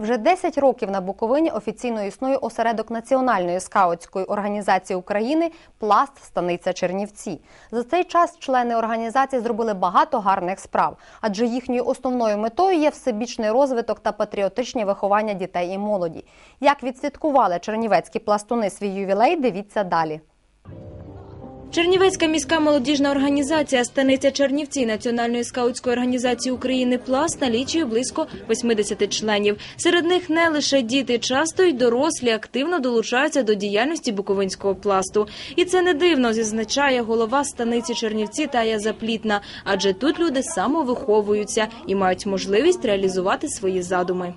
Вже 10 років на Буковині офіційно існує осередок Національної скаутської організації України Пласт Станиця Чернівці. За цей час члени організації зробили багато гарних справ, адже їхньою основною метою є всебічний розвиток та патріотичне виховання дітей і молоді. Як відсвяткували чернівецькі пластуни свій ювілей, дивіться далі. Чернівецька міська молодіжна організація Станиця Чернівці Національної скаутської організації України Пласт налічує близько 80 членів. Серед них не лише діти, часто й дорослі активно долучаються до діяльності Буковинського пласту. І це не дивно, зазначає голова станиці Чернівці Тая Заплітна, адже тут люди самовиховуються і мають можливість реалізувати свої задуми.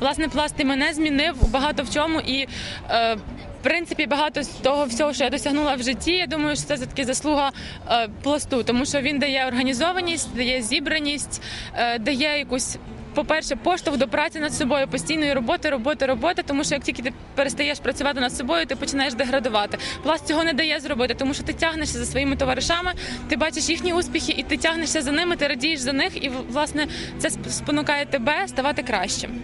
Власне, пласт і мене змінив багато в чому, і е, принципі багато з того всього, що я досягнула в житті. Я думаю, що це таки заслуга е, пласту, тому що він дає організованість, дає зібраність, е, дає якусь. По-перше, поштовх до праці над собою, постійної роботи, роботи, роботи, тому що як тільки ти перестаєш працювати над собою, ти починаєш деградувати. Пласт цього не дає зробити, тому що ти тягнешся за своїми товаришами, ти бачиш їхні успіхи, і ти тягнешся за ними, ти радієш за них, і власне це спонукає тебе ставати кращим.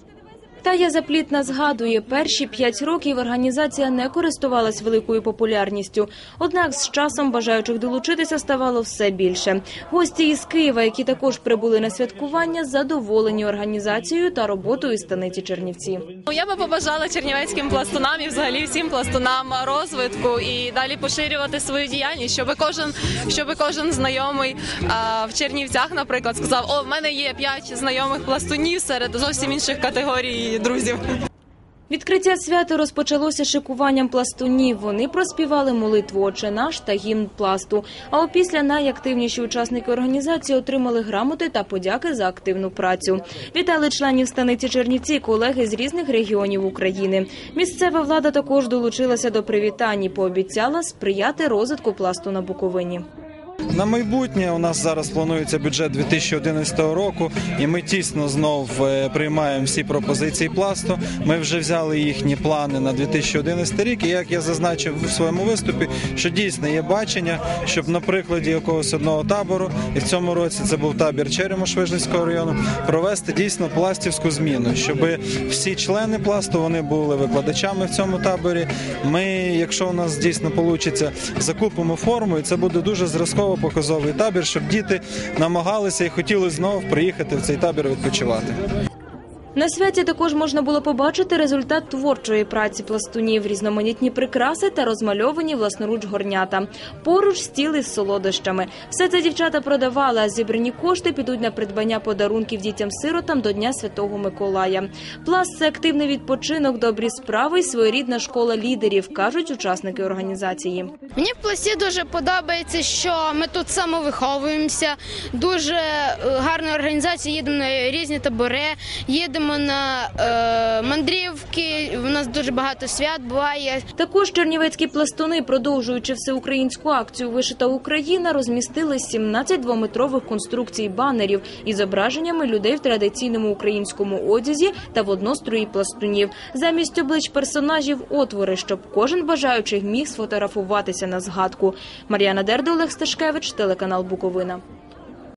Тая Заплітна згадує, перші п'ять років організація не користувалась великою популярністю. Однак з часом бажаючих долучитися ставало все більше. Гості із Києва, які також прибули на святкування, задоволені організацією та роботою станиці Чернівці. Я би побажала чернівецьким пластунам і взагалі всім пластунам розвитку і далі поширювати свою діяльність, щоб кожен, щоб кожен знайомий в Чернівцях, наприклад, сказав: О, в мене є п'ять знайомих пластунів серед зовсім інших категорій друзів. Відкриття свята розпочалося шикуванням пластунів. Вони проспівали молитву «Отче наш» та гімн пласту. А опісля найактивніші учасники організації отримали грамоти та подяки за активну працю. Вітали членів станиці Чернівці, колеги з різних регіонів України. Місцева влада також долучилася до привітань і пообіцяла сприяти розвитку пласту на Буковині. На майбутнє у нас зараз планується бюджет 2011 року, і ми тісно знов е, приймаємо всі пропозиції пласту. Ми вже взяли їхні плани на 2011 рік. І як я зазначив у своєму виступі, що дійсно є бачення, щоб на прикладі якогось одного табору, і в цьому році це був табір Черемош Вижницького району, провести дійсно пластівську зміну, щоб всі члени пласту вони були викладачами в цьому таборі. Ми, якщо у нас дійсно вийде, закупимо форму, і це буде дуже зразково показовий табір, щоб діти намагалися і хотіли знову приїхати в цей табір відпочивати. На святі також можна було побачити результат творчої праці пластунів, різноманітні прикраси та розмальовані власноруч горнята. Поруч стіл із солодощами. Все це дівчата продавали, а зібрані кошти підуть на придбання подарунків дітям-сиротам до Дня Святого Миколая. Пласт це активний відпочинок, добрі справи і своєрідна школа лідерів, кажуть учасники організації. Мені в пласті дуже подобається, що ми тут самовиховуємося. Дуже е, гарна організація. Їдемо на різні табори, їдемо на е, мандрівки. У нас дуже багато свят буває. Також чернівецькі пластуни, продовжуючи всеукраїнську акцію Вишита Україна, розмістили 17 двометрових конструкцій банерів із зображеннями людей в традиційному українському одязі та в однострої пластунів. Замість облич персонажів отвори, щоб кожен бажаючий міг сфотографуватися на згадку. Мар'яна Дерда, Олег Сташкевич, телеканал Буковина.